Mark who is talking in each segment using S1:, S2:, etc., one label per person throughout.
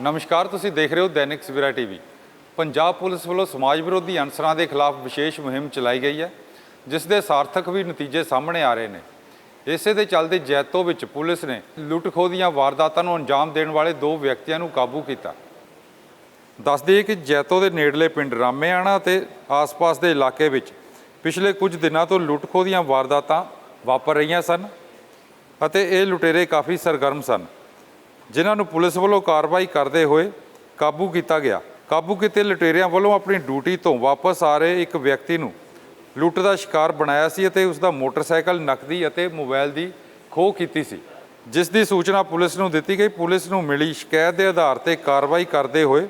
S1: ਨਮਸਕਾਰ, ਤੁਸੀਂ ਦੇਖ ਰਹੇ ਹੋ ਦੈਨਿਕ ਸਵੇਰਾ ਟੀਵੀ। ਪੰਜਾਬ ਪੁਲਿਸ ਵੱਲੋਂ ਸਮਾਜ ਵਿਰੋਧੀ ਅਨਸਰਾਂ ਦੇ ਖਿਲਾਫ ਵਿਸ਼ੇਸ਼ ਮੁਹਿੰਮ ਚਲਾਈ ਗਈ ਹੈ, ਜਿਸ ਦੇ ਸਾਰਥਕ ਵੀ ਨਤੀਜੇ ਸਾਹਮਣੇ ਆ ਰਹੇ ਨੇ। ਇਸੇ ਦੇ ਚੱਲਦੇ ਜੈਤੋ ਵਿੱਚ ਪੁਲਿਸ ਨੇ ਲੁੱਟ-ਖੋਹ ਦੀਆਂ ਵਾਰਦਾਤਾਂ ਨੂੰ ਅੰਜਾਮ ਦੇਣ ਵਾਲੇ ਦੋ ਵਿਅਕਤੀਆਂ ਨੂੰ ਕਾਬੂ ਕੀਤਾ। ਦੱਸ ਦਈਏ ਕਿ ਜੈਤੋ ਦੇ ਨੇੜਲੇ ਪਿੰਡ ਰਾਮੇਆਣਾ ਅਤੇ ਆਸ-ਪਾਸ ਦੇ ਇਲਾਕੇ ਵਿੱਚ ਪਿਛਲੇ ਕੁਝ ਦਿਨਾਂ ਤੋਂ ਲੁੱਟ-ਖੋਹ ਦੀਆਂ ਵਾਰਦਾਤਾਂ ਵਾਪਰ ਰਹੀਆਂ ਸਨ ਅਤੇ ਇਹ ਲੁਟੇਰੇ ਕਾਫੀ ਸਰਗਰਮ ਸਨ। ਜਿਨ੍ਹਾਂ ਨੂੰ ਪੁਲਿਸ ਵੱਲੋਂ ਕਾਰਵਾਈ ਕਰਦੇ ਹੋਏ ਕਾਬੂ ਕੀਤਾ ਗਿਆ। ਕਾਬੂ ਕੀਤੇ ਲੁਟੇਰਿਆਂ ਵੱਲੋਂ ਆਪਣੀ ਡਿਊਟੀ ਤੋਂ ਵਾਪਸ ਆ ਰਹੇ ਇੱਕ ਵਿਅਕਤੀ ਨੂੰ ਲੁੱਟ ਦਾ ਸ਼ਿਕਾਰ ਬਣਾਇਆ ਸੀ ਅਤੇ ਉਸ ਦਾ ਮੋਟਰਸਾਈਕਲ, ਨਕਦੀ ਅਤੇ ਮੋਬਾਈਲ ਦੀ ਖੋਹ ਕੀਤੀ ਸੀ। ਜਿਸ ਦੀ ਸੂਚਨਾ ਪੁਲਿਸ ਨੂੰ ਦਿੱਤੀ ਗਈ। ਪੁਲਿਸ ਨੂੰ ਮਿਲੀ ਸ਼ਿਕਾਇਤ ਦੇ ਆਧਾਰ ਤੇ ਕਾਰਵਾਈ ਕਰਦੇ ਹੋਏ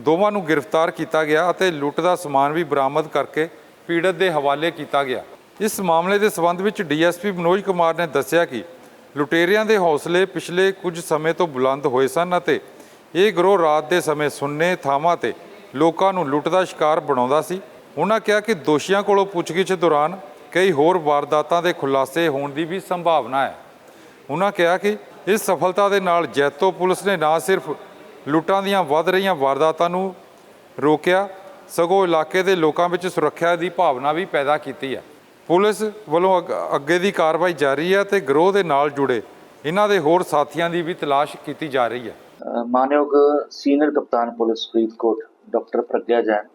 S1: ਦੋਵਾਂ ਨੂੰ ਗ੍ਰਿਫਤਾਰ ਕੀਤਾ ਗਿਆ ਅਤੇ ਲੁੱਟ ਦਾ ਸਮਾਨ ਵੀ ਬਰਾਮਦ ਕਰਕੇ ਪੀੜਤ ਦੇ ਹਵਾਲੇ ਕੀਤਾ ਗਿਆ। ਇਸ ਮਾਮਲੇ ਦੇ ਸਬੰਧ ਵਿੱਚ ਡੀਐਸਪੀ ਮਨੋਜ ਕੁਮਾਰ ਨੇ ਦੱਸਿਆ ਕਿ ਲੁਟੇਰਿਆਂ ਦੇ ਹੌਸਲੇ ਪਿਛਲੇ ਕੁਝ ਸਮੇਂ ਤੋਂ ਬੁਲੰਦ ਹੋਏ ਸਨ ਅਤੇ ਇਹ ਗਰੋਹ ਰਾਤ ਦੇ ਸਮੇਂ ਸੁੰਨੇ ਥਾਵਾਂ ਤੇ ਲੋਕਾਂ ਨੂੰ ਲੁੱਟ ਦਾ ਸ਼ਿਕਾਰ ਬਣਾਉਂਦਾ ਸੀ। ਉਹਨਾਂ ਕਿਹਾ ਕਿ ਦੋਸ਼ੀਆਂ ਕੋਲੋਂ ਪੁੱਛਗਿੱਛ ਦੌਰਾਨ ਕਈ ਹੋਰ ਵਾਰਦਾਤਾਂ ਦੇ ਖੁਲਾਸੇ ਹੋਣ ਦੀ ਵੀ ਸੰਭਾਵਨਾ ਹੈ। ਉਹਨਾਂ ਕਿਹਾ ਕਿ ਇਸ ਸਫਲਤਾ ਦੇ ਨਾਲ ਜੈਤੋ ਪੁਲਿਸ ਨੇ ਨਾ ਸਿਰਫ ਲੁੱਟਾਂ ਦੀਆਂ ਵੱਧ ਰਹੀਆਂ ਵਾਰਦਾਤਾਂ ਨੂੰ ਰੋਕਿਆ, ਸਗੋਂ ਇਲਾਕੇ ਦੇ ਲੋਕਾਂ ਵਿੱਚ ਸੁਰੱਖਿਆ ਦੀ ਭਾਵਨਾ ਵੀ ਪੈਦਾ ਕੀਤੀ ਹੈ। ਪੁਲਿਸ ਵੱਲੋਂ ਅੱਗ- ਅੱਗੇ ਦੀ ਕਾਰਵਾਈ ਜਾਰੀ ਹੈ ਤੇ ਗਰੋਹ ਦੇ ਨਾਲ ਜੁੜੇ ਇਹਨਾਂ ਦੇ ਹੋਰ ਸਾਥੀਆਂ ਦੀ ਵੀ ਤਲਾਸ਼ ਕੀਤੀ ਜਾ ਰਹੀ ਹੈ।
S2: ਅ, ਮਾਨਯੋਗ ਸੀਨੀਅਰ ਕਪਤਾਨ ਪੁਲਿਸ ਫਰੀਦਕੋਟ ਡਾਕਟਰ ਪ੍ਰਗਿਆ ਜੈਨ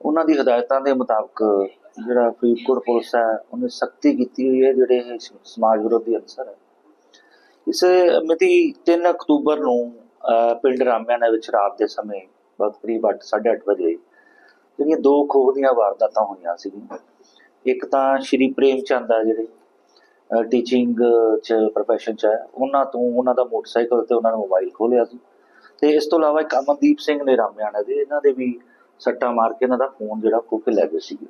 S2: ਉਹਨਾਂ ਦੀ ਹਦਾਇਤਾਂ ਦੇ ਮੁਤਾਬਕ ਜਿਹੜਾ ਫਰੀਦਕੋਟ ਪੁਲਿਸ ਹੈ ਉਹਨੇ ਸਖਤੀ ਕੀਤੀ ਹੋਈ ਹੈ ਜਿਹੜੇ ਇਹ ਸ- ਸਮਾਜ ਵਿਰੋਧੀ ਅਨਸਰ ਹੈ। ਇਸ ਮਿਤੀ 3 ਅਕਤੂਬਰ ਨੂੰ ਅ, ਪਿੰਡ ਰਾਮਿਆਣਾ ਵਿੱਚ ਰਾਤ ਦੇ ਸਮੇਂ ਵਕਤ ਕਰੀਬ 8:30 ਵਜੇ ਜਿਹੜੀਆਂ ਦੋ ਖੋਹ ਦੀਆਂ ਵਾਰਦਾਤਾਂ ਹੋਈਆਂ ਸੀ ਇੱਕ ਤਾਂ ਸ਼੍ਰੀ ਪ੍ਰੇਮ ਚੰਦ ਆ ਜਿਹੜੇ ਟੀਚਿੰਗ ਚ profession ਚ ਹੈ ਉਹਨਾਂ ਤੋਂ, ਉਹਨਾਂ ਦਾ ਮੋਟਰਸਾਈਕਲ ਤੇ ਉਹਨਾਂ ਨੇ ਮੋਬਾਈਲ ਖੋਲਿਆ ਸੀ। ਤੇ ਇਸ ਤੋਂ ਇਲਾਵਾ ਇੱਕ ਅਮਨਦੀਪ ਸਿੰਘ ਨੇ ਰਾਮਿਆਣਾ ਦੇ, ਇਹਨਾਂ ਦੇ ਵੀ ਸੱਟਾ ਮਾਰ ਕੇ ਇਹਨਾਂ ਦਾ ਫੋਨ ਜਿਹੜਾ ਖੋ ਕੇ ਲੈ ਗਏ ਸੀਗੇ।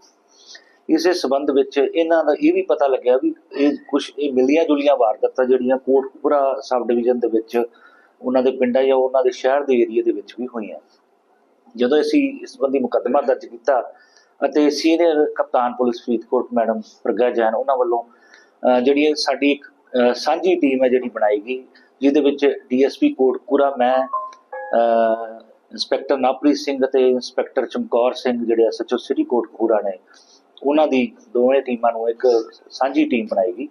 S2: ਇਸੇ ਸਬੰਧ ਵਿੱਚ ਇਹਨਾਂ ਦਾ ਇਹ ਵੀ ਪਤਾ ਲੱਗਿਆ ਵੀ ਇਹ ਕੁਝ ਇਹ ਮਿਲੀਆਂ ਜੁਲੀਆਂ ਵਾਰਦਾਤਾਂ ਜਿਹੜੀਆਂ ਕੋਟਪੁਰਾ ਸਬ ਡਿਵੀਜ਼ਨ ਦੇ ਵਿੱਚ ਉਹਨਾਂ ਦੇ ਪਿੰਡਾਂ ਜਾਂ ਉਹਨਾਂ ਦੇ ਸ਼ਹਿਰ ਦੇ ਏਰੀਆ ਦੇ ਵਿੱਚ ਵੀ ਹੋਈਆਂ। ਜਦੋਂ ਅਸੀਂ ਇਸ ਸੰਬੰਧੀ ਮੁਕੱਦਮਾ ਦਰਜ ਕੀਤਾ ਅਤੇ ਸੀਨੀਅਰ ਕਪਤਾਨ ਪੁਲਿਸ ਫਰੀਦਕੋਟ ਮੈਡਮ ਪ੍ਰਗਾ ਜੈਨ, ਉਹਨਾਂ ਵੱਲੋਂ ਜਿਹੜੀ ਇਹ ਸਾਡੀ ਇੱਕ ਸਾਂਝੀ ਟੀਮ ਹੈ ਜਿਹੜੀ ਬਣਾਈ ਗਈ, ਜਿਹਦੇ ਵਿੱਚ ਡੀਐਸਪੀ ਕੋਟਕੂਰਾ ਮੈਂ ਇੰਸਪੈਕਟਰ ਨਵਪ੍ਰੀਤ ਸਿੰਘ ਅਤੇ ਇੰਸਪੈਕਟਰ ਚਮਕੌਰ ਸਿੰਘ, ਜਿਹੜੇ ਐਸਐਚਓ ਸਿਟੀ ਕੋਟਕੂਰਾ ਨੇ, ਉਹਨਾਂ ਦੀ ਦੋਵੇਂ ਟੀਮਾਂ ਨੂੰ ਇੱਕ ਸਾਂਝੀ ਟੀਮ ਬਣਾਈ ਗਈ।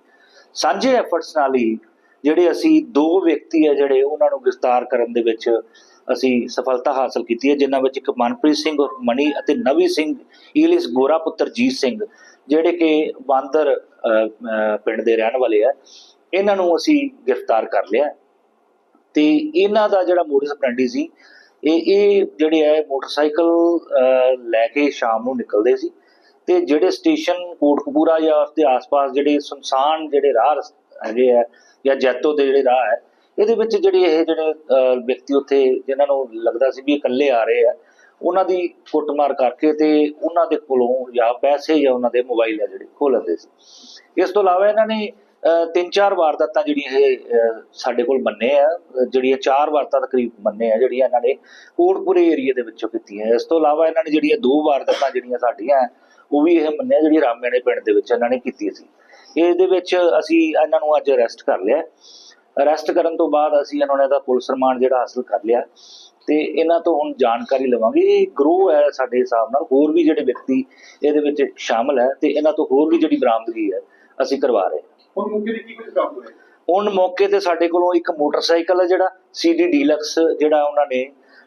S2: ਸਾਂਝੇ ਐਫਰਟਸ ਨਾਲ ਹੀ ਜਿਹੜੇ ਅਸੀਂ ਦੋ ਵਿਅਕਤੀ ਹੈ ਜਿਹੜੇ ਉਹਨਾਂ ਨੂੰ ਗ੍ਰਿਫਤਾਰ ਕਰਨ ਦੇ ਵਿੱਚ ਅਸੀਂ ਸਫਲਤਾ ਹਾਸਲ ਕੀਤੀ ਹੈ, ਜਿਨ੍ਹਾਂ ਵਿੱਚ ਇੱਕ ਮਨਪ੍ਰੀਤ ਸਿੰਘ ਉਰਫ ਮਣੀ ਅਤੇ ਨਵੀ ਸਿੰਘ, ਈਲਿਸ ਗੋਰਾ ਪੁੱਤਰ ਜੀਤ ਸਿੰਘ, ਜਿਹੜੇ ਕਿ ਬਾਂਦਰ ਪਿੰਡ ਦੇ ਰਹਿਣ ਵਾਲੇ ਆ, ਇਹਨਾਂ ਨੂੰ ਅਸੀਂ ਗ੍ਰਿਫਤਾਰ ਕਰ ਲਿਆ। ਤੇ ਇਹਨਾਂ ਦਾ ਜਿਹੜਾ ਮੋਡਸ ਆਪਰੈਂਡੀ ਸੀ, ਇਹ ਇਹ ਜਿਹੜੇ ਹੈ ਮੋਟਰਸਾਈਕਲ ਲੈ ਕੇ ਸ਼ਾਮ ਨੂੰ ਨਿਕਲਦੇ ਸੀ ਤੇ ਜਿਹੜੇ ਸਟੇਸ਼ਨ ਕੋਟਕਪੂਰਾ ਜਾਂ ਉਸ ਦੇ ਆਸ-ਪਾਸ ਜਿਹੜੇ ਸੁਨਸਾਨ ਜਿਹੜੇ ਰਾਹ ਰਸ- ਹੈਗੇ ਆ ਜਾਂ ਜੈਤੋ ਦੇ ਜਿਹੜੇ ਰਾਹ ਹੈ ਇਹਦੇ ਵਿੱਚ ਜਿਹੜੇ ਇਹ ਜਿਹੜੇ ਵਿਅਕਤੀ ਉੱਥੇ ਜਿਨ੍ਹਾਂ ਨੂੰ ਲੱਗਦਾ ਸੀ ਵੀ ਇਹ ਇਕੱਲੇ ਆ ਰਹੇ ਆ, ਉਹਨਾਂ ਦੀ ਕੁੱਟਮਾਰ ਕਰਕੇ ਤੇ ਉਹਨਾਂ ਦੇ ਕੋਲੋਂ ਜਾਂ ਪੈਸੇ ਜਾਂ ਉਹਨਾਂ ਦੇ ਮੋਬਾਈਲ ਆ ਜਿਹੜੇ, ਖੋਹ ਲੈਂਦੇ ਸੀ। ਇਸ ਤੋਂ ਇਲਾਵਾ ਇਹਨਾਂ ਨੇ ਤਿੰਨ ਚਾਰ ਵਾਰਦਾਤਾਂ ਜਿਹੜੀਆਂ ਇਹ ਸਾਡੇ ਕੋਲ ਮੰਨੇ ਆ, ਜਿਹੜੀਆਂ ਚਾਰ ਵਾਰਦਾਤਾਂ ਤਕਰੀਬ ਮੰਨੇ ਆ, ਜਿਹੜੀਆਂ ਇਹਨਾਂ ਨੇ ਕੋਟਪੁਰੇ ਏਰੀਆ ਦੇ ਵਿੱਚੋਂ ਕੀਤੀਆਂ ਇਸ ਤੋਂ ਇਲਾਵਾ ਇਹਨਾਂ ਨੇ ਜਿਹੜੀਆਂ ਦੋ ਵਾਰਦਾਤਾਂ ਜਿਹੜੀਆਂ ਸਾਡੀਆਂ ਉਹ ਵੀ ਇਹ ਮੰਨਿਆ ਜਿਹੜੀ ਰਾਮੇਣੇ ਪਿੰਡ ਦੇ ਵਿੱਚ ਇਹਨਾਂ ਨੇ ਕੀਤੀ ਸੀ। ਇਹਦੇ ਵਿੱਚ ਅਸੀਂ ਇਹਨਾਂ ਨੂੰ ਅੱਜ ਅਰੈਸਟ ਕਰ ਲਿਆ। ਅਰੈਸਟ ਕਰਨ ਤੋਂ ਬਾਅਦ ਅਸੀਂ ਇਹਨਾਂ ਦਾ ਪੁਲਿਸ ਰਿਮਾਂਡ ਜਿਹੜਾ ਹਾਸਲ ਕਰ ਲਿਆ ਤੇ ਇਹਨਾਂ ਤੋਂ ਹੁਣ ਜਾਣਕਾਰੀ ਲਵਾਂਗੇ। ਇਹ ਗਰੋਹ ਹੈ ਸਾਡੇ ਹਿਸਾਬ ਨਾਲ ਹੋਰ ਵੀ ਜਿਹੜੇ ਵਿਅਕਤੀ ਇਹਦੇ ਵਿੱਚ ਸ਼ਾਮਲ ਹੈ ਤੇ ਇਹਨਾਂ ਤੋਂ ਹੋਰ ਵੀ ਜਿਹੜੀ ਬਰਾਮਦਗੀ ਹੈ ਅਸੀਂ ਕਰਵਾ ਰਹੇ ਹਾਂ।
S3: ਹੁਣ ਮੁੱਕੇ ਦੀ ਕੀ ਕੁਝ ਕੰਮ ਹੋਇਆ?
S2: ਹੁਣ ਮੌਕੇ ਤੇ ਸਾਡੇ ਕੋਲੋਂ ਇੱਕ ਮੋਟਰਸਾਈਕਲ ਹੈ ਜਿਹੜਾ ਸੀਡੀ ਡੀਲਕਸ ਜਿਹੜਾ ਉਹਨਾਂ ਨੇ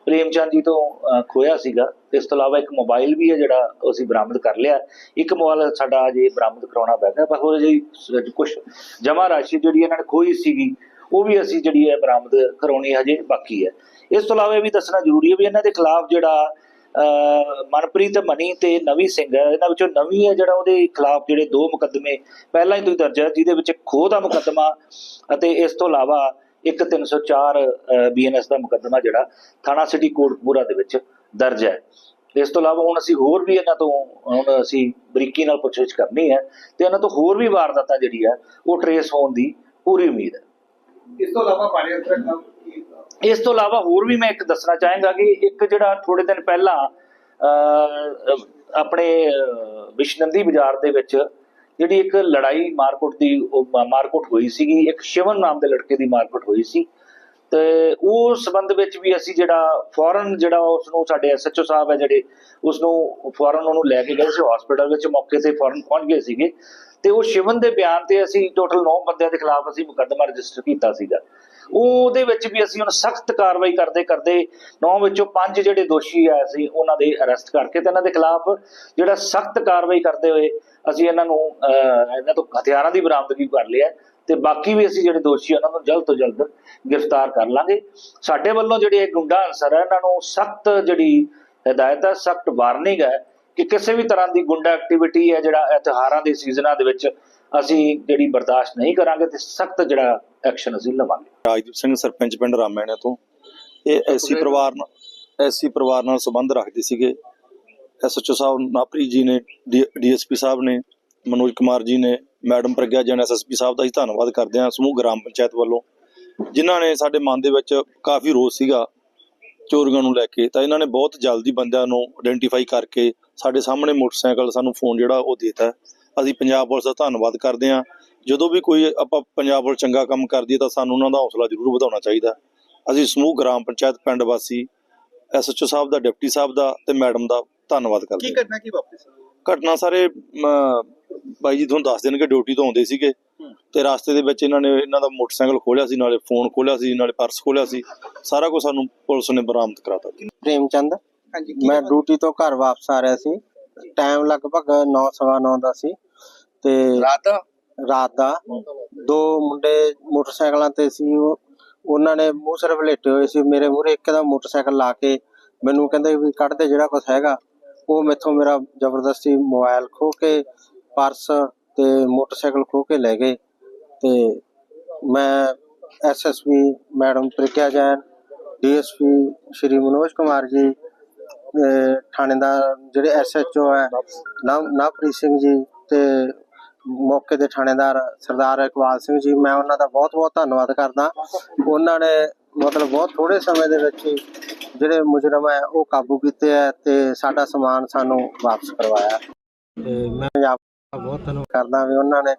S2: ਪ੍ਰੇਮਚੰਦ ਜੀ ਤੋਂ ਖੋਇਆ ਸੀਗਾ। ਇਸ ਤੋਂ ਇਲਾਵਾ ਇੱਕ ਮੋਬਾਈਲ ਵੀ ਹੈ ਜਿਹੜਾ ਅਸੀਂ ਬਰਾਮਦ ਕਰ ਲਿਆ। ਇੱਕ ਮੋਬਾਈਲ ਸਾਡਾ ਅਜੇ ਬਰਾਮਦ ਕਰਾਉਣਾ ਪੈਗਾ ਪਰ ਹੋਰ ਜੀ ਕੁਝ ਜਮਾ ਰਾਸ਼ੀ ਜਿਹੜੀ ਇਹਨਾਂ ਨੇ ਖੋਈ ਸੀਗੀ ਉਹ ਵੀ ਅਸੀਂ ਜਿਹੜੀ ਹੈ ਬਰਾਮਦ ਕਰਾਉਣੀ ਹਜੇ ਬਾਕੀ ਹੈ। ਇਸ ਤੋਂ ਇਲਾਵਾ ਇਹ ਵੀ ਦੱਸਣਾ ਜ਼ਰੂਰੀ ਹੈ ਵੀ ਇਹਨਾਂ ਦੇ ਖਿਲਾਫ ਜਿਹੜਾ ਮਨਪ੍ਰੀਤ ਮਨੀ ਤੇ ਨਵੀ ਸਿੰਘ ਹੈ, ਇਹਨਾਂ ਵਿੱਚੋਂ ਨਵੀ ਹੈ ਜਿਹੜਾ ਉਹਦੇ ਖਿਲਾਫ ਜਿਹੜੇ ਦੋ ਮੁਕੱਦਮੇ ਪਹਿਲਾਂ ਹੀ ਤੋਂ ਹੀ ਦਰਜ ਹੈ, ਜਿਹਦੇ ਵਿੱਚ ਖੋਹ ਦਾ ਮੁਕੱਦਮਾ ਅਤੇ ਇਸ ਤੋਂ ਇਲਾਵਾ ਇੱਕ 304 ਬੀਐਨਐਸ ਦਾ ਮੁਕੱਦਮਾ ਜਿਹੜਾ ਥਾਣਾ ਸਿਟੀ ਕੋਟਪੂਰਾ ਦੇ ਵਿੱਚ ਦਰਜ ਹੈ। ਇਸ ਤੋਂ ਇਲਾਵਾ ਹੁਣ ਅਸੀਂ ਹੋਰ ਵੀ ਇਹਨਾਂ ਤੋਂ, ਹੁਣ ਅਸੀਂ ਬਰੀਕੀ ਨਾਲ ਪੁੱਛਗਿੱਛ ਕਰਨੀ ਹੈ ਤੇ ਇਹਨਾਂ ਤੋਂ ਹੋਰ ਵੀ ਵਾਰਦਾਤਾਂ ਜਿਹੜੀ ਹੈ ਉਹ ਟਰੇਸ ਹੋਣ ਦੀ ਪੂਰੀ ਉਮੀਦ ਹੈ।
S3: ਇਸ ਤੋਂ ਇਲਾਵਾ ਪਾਣੀ ਅੰਤਰ ਕੰਮ
S2: ਇਸ ਤੋਂ ਇਲਾਵਾ ਹੋਰ ਵੀ ਮੈਂ ਇੱਕ ਦੱਸਣਾ ਚਾਹਾਂਗਾ ਕਿ ਇੱਕ ਜਿਹੜਾ ਥੋੜੇ ਦਿਨ ਪਹਿਲਾਂ ਅਹ, ਆਪਣੇ ਅਹ, ਵਿਸ਼ਨੰਦੀ ਬਾਜ਼ਾਰ ਦੇ ਵਿੱਚ ਜਿਹੜੀ ਇੱਕ ਲੜਾਈ ਮਾਰਕੁੱਟ ਦੀ ਉਹ ਮਾਰਕੁੱਟ ਹੋਈ ਸੀਗੀ ਇੱਕ ਸ਼ਿਵਨ ਨਾਮ ਦੇ ਲੜਕੇ ਦੀ ਮਾਰਕੁੱਟ ਹੋਈ ਸੀ। ਤੇ ਉਹ ਸੰਬੰਧ ਵਿੱਚ ਵੀ ਅਸੀਂ ਜਿਹੜਾ ਫੌਰਨ ਜਿਹੜਾ ਉਸ ਨੂੰ ਸਾਡੇ ਐਸਐਚਓ ਸਾਹਿਬ ਹੈ ਜਿਹੜੇ ਉਸ ਨੂੰ ਫੌਰਨ ਉਹਨੂੰ ਲੈ ਕੇ ਗਏ ਸੀ ਹਸਪੀਟਲ ਵਿੱਚ ਮੌਕੇ ਤੇ ਫੌਰਨ ਪਹੁੰਚ ਗਏ ਸੀਗੇ। ਤੇ ਉਹ ਸ਼ਿਵਨ ਦੇ ਬਿਆਨ ਤੇ ਅਸੀਂ ਟੋਟਲ 9 ਬੰਦਿਆਂ ਦੇ ਖਿਲਾਫ ਅਸੀਂ ਮੁਕੱਦਮਾ ਰਜਿਸਟਰ ਕੀਤਾ ਸੀਗਾ। ਉਹਦੇ ਵਿੱਚ ਵੀ ਅਸੀਂ ਹੁਣ ਸਖਤ ਕਾਰਵਾਈ ਕਰਦੇ ਕਰਦੇ 9 ਵਿੱਚੋਂ 5 ਜਿਹੜੇ ਦੋਸ਼ੀ ਆ ਅਸੀਂ ਉਹਨਾਂ ਦੇ ਅਰੈਸਟ ਕਰਕੇ ਤੇ ਇਹਨਾਂ ਦੇ ਖਿਲਾਫ ਜਿਹੜਾ ਸਖਤ ਕਾਰਵਾਈ ਕਰਦੇ ਹੋਏ ਅਸੀਂ ਇਹਨਾਂ ਨੂੰ ਅਹ, ਇਹਨਾਂ ਤੋਂ ਹਥਿਆਰਾਂ ਦੀ ਬਰਾਮਦਗੀ ਕਰ ਲਿਆ। ਤੇ ਬਾਕੀ ਵੀ ਅਸੀਂ ਜਿਹੜੇ ਦੋਸ਼ੀ ਉਹਨਾਂ ਨੂੰ ਜਲਦ ਤੋਂ ਜਲਦ ਗ੍ਰਿਫਤਾਰ ਕਰ ਲਾਂਗੇ। ਸਾਡੇ ਵੱਲੋਂ ਜਿਹੜੇ ਇਹ ਗੁੰਡਾ ਅਨਸਰ ਹੈ, ਇਹਨਾਂ ਨੂੰ ਸਖਤ ਜਿਹੜੀ ਹਦਾਇਤ ਹੈ, ਸਖਤ ਵਾਰਨਿੰਗ ਹੈ ਕਿ ਕਿਸੇ ਵੀ ਤਰ੍ਹਾਂ ਦੀ ਗੁੰਡਾ ਐਕਟੀਵਿਟੀ ਹੈ, ਜਿਹੜਾ ਇਹ ਦੇ ਸੀਜ਼ਨਾਂ ਦੇ ਵਿੱਚ ਅਸੀਂ ਜਿਹੜੀ ਬਰਦਾਸ਼ਤ ਨਹੀਂ ਕਰਾਂਗੇ ਤੇ ਸਖਤ ਜਿਹੜਾ ਐਕਸ਼ਨ ਅਸੀਂ ਲਵਾਂਗੇ।
S4: ਰਾਜਦੀਪ ਸਿੰਘ ਸਰਪੰਚ ਪਿੰਡ ਰਾਮੈਣੇ ਤੋਂ। ਇਹ ਐਸੀ ਪਰਿਵਾਰ ਨਾਲ ਐਸੀ ਪਰਿਵਾਰ ਨਾਲ ਸੰਬੰਧ ਰੱਖਦੇ ਸੀਗੇ। ਐਸਐਚਓ ਸਾਹਿਬ ਨਾਪਰੀ ਜੀ ਨੇ ਡੀਐਸਪੀ ਸਾਹਿਬ ਨੇ, ਮਨੋਜ ਕੁਮਾਰ ਜੀ ਨੇ ਮੈਡਮ ਪ੍ਰਗਿਆ ਜਨ ਐਸਐਸਪੀ ਸਾਹਿਬ ਦਾ ਅਸੀਂ ਧੰਨਵਾਦ ਕਰਦੇ ਹਾਂ ਸਮੂਹ ਗ੍ਰਾਮ ਪੰਚਾਇਤ ਵੱਲੋਂ, ਜਿਨ੍ਹਾਂ ਨੇ ਸਾਡੇ ਮਨ ਦੇ ਵਿੱਚ ਕਾਫੀ ਰੋਸ ਸੀਗਾ ਚੋਰੀਆਂ ਨੂੰ ਲੈ ਕੇ, ਤਾਂ ਇਹਨਾਂ ਨੇ ਬਹੁਤ ਜਲਦੀ ਬੰਦਿਆਂ ਨੂੰ ਆਇਡੈਂਟੀਫਾਈ ਕਰਕੇ ਸਾਡੇ ਸਾਹਮਣੇ ਮੋਟਰਸਾਈਕਲ ਸਾਨੂੰ ਫੋਨ ਜਿਹੜਾ ਉਹ ਦੇਤਾ। ਅਸੀਂ ਪੰਜਾਬ ਪੁਲਿਸ ਦਾ ਧੰਨਵਾਦ ਕਰਦੇ ਹਾਂ। ਜਦੋਂ ਵੀ ਕੋਈ ਆਪਾਂ ਪੰਜਾਬ ਪੁਲਿਸ ਚੰਗਾ ਕੰਮ ਕਰਦੀ ਹੈ ਤਾਂ ਸਾਨੂੰ ਉਹਨਾਂ ਦਾ ਹੌਸਲਾ ਜ਼ਰੂਰ ਵਧਾਉਣਾ ਚਾਹੀਦਾ। ਅਸੀਂ ਸਮੂਹ ਗ੍ਰਾਮ ਪੰਚਾਇਤ ਪਿੰਡ ਵਾਸੀ ਐਸਐਚਓ ਸਾਹਿਬ ਦਾ, ਡਿਪਟੀ ਸਾਹਿਬ ਦਾ ਤੇ ਮੈਡਮ ਦਾ ਧੰਨਵਾਦ ਕਰਦੇ
S3: ਕੀ
S4: ਹਾਂ
S3: ਕੀ ਵਾਪਰੀ
S4: ਘਟਨਾ ਸਾਰੇ ਬਾਈ ਜੀ ਤੁਹਾਨੂੰ ਦੱਸ ਦੇਣਗੇ ਡਿਊਟੀ ਤੋਂ ਆਉਂਦੇ ਸੀਗੇ। ਤੇ ਰਸਤੇ ਦੇ ਵਿੱਚ ਇਹਨਾਂ ਨੇ ਇਹਨਾਂ ਦਾ ਮੋਟਰਸਾਈਕਲ ਖੋਲਿਆ ਸੀ ਨਾਲੇ ਫੋਨ ਖੋਲਿਆ ਸੀ ਨਾਲੇ ਪਰਸ ਖੋਲਿਆ ਸੀ। ਸਾਰਾ ਕੁਝ ਸਾਨੂੰ ਪੁਲਿਸ ਨੇ ਬਰਾਮਦ ਕਰਾਤਾ।
S5: ਪ੍ਰੇਮਚੰਦ
S3: ਹਾਂਜੀ
S5: ਮੈਂ ਡਿਊਟੀ ਤੋਂ ਘਰ ਵਾਪਸ ਆ ਰਿਹਾ ਸੀ। ਟਾਈਮ ਲਗਭਗ 9:30 ਦਾ ਸੀ। ਤੇ
S3: ਰਾਤ
S5: ਰਾਤ ਦਾ। ਦੋ ਮੁੰਡੇ ਮੋਟਰਸਾਈਕਲਾਂ ਤੇ ਸੀ ਉਹ ਉਹਨਾਂ ਨੇ ਮੂੰਹ ਸਿਰ ਵਲੇਟੇ ਹੋਏ ਸੀ। ਮੇਰੇ ਮੂਹਰੇ ਇੱਕਦਮ ਮੋਟਰਸਾਈਕਲ ਲਾ ਕੇ ਮੈਨੂੰ ਕਹਿੰਦੇ ਵੀ ਕੱਢ ਦੇ ਜਿਹੜਾ ਕੁਝ ਹੈਗਾ। ਉਹ ਮੈਥੋਂ ਮੇਰਾ ਜ਼ਬਰਦਸਤੀ ਮੋਬਾਈਲ ਖੋ ਕੇ, ਪਰਸ ਤੇ ਮੋਟਰਸਾਈਕਲ ਖੋ ਕੇ ਲੈ ਗਏ ਤੇ ਮੈਂ SSP madam Pragya Jain DSP Shri Manoj Kumar ji ਥਾਣੇਦਾਰ ਜਿਹੜੇ ਐਸਐਚਓ ਹੈ, ਨਵ, ਨਵਪ੍ਰੀਤ ਸਿੰਘ ਜੀ ਤੇ ਮੌਕੇ ਦੇ ਥਾਣੇਦਾਰ ਸਰਦਾਰ ਇਕਬਾਲ ਸਿੰਘ ਜੀ, ਮੈਂ ਉਹਨਾਂ ਦਾ ਬਹੁਤ ਬਹੁਤ ਧੰਨਵਾਦ ਕਰਦਾ। ਉਹਨਾਂ ਨੇ ਮਤਲਬ ਬਹੁਤ ਥੋੜੇ ਸਮੇਂ ਦੇ ਵਿੱਚ ਹੀ ਜਿਹੜੇ ਮੁਜਰਮ ਹੈ ਉਹ ਕਾਬੂ ਕੀਤੇ ਹੈ ਤੇ ਸਾਡਾ ਸਮਾਨ ਸਾਨੂੰ ਵਾਪਸ ਕਰਵਾਇਆ। ਤੇ ਮੈਂ ਪੰਜਾਬ ਦਾ ਬਹੁਤ ਧੰਨਵਾਦ ਕਰਦਾ ਵੀ ਉਹਨਾਂ ਨੇ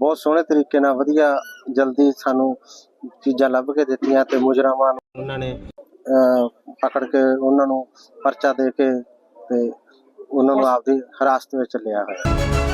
S5: ਬਹੁਤ ਸੋਹਣੇ ਤਰੀਕੇ ਨਾਲ ਵਧੀਆ ਜਲਦੀ ਸਾਨੂੰ ਚੀਜ਼ਾਂ ਲੱਭ ਕੇ ਦਿੱਤੀਆਂ ਤੇ ਮੁਜਰਮਾਂ ਨੂੰ ਉਹਨਾਂ ਨੇ ਪਕੜ ਕੇ ਉਹਨਾਂ ਨੂੰ ਪਰਚਾ ਦੇ ਕੇ ਤੇ ਉਹਨਾਂ ਨੂੰ ਆਪਦੀ ਹਿਰਾਸਤ ਵਿੱਚ ਲਿਆ ਹੋਇਆ।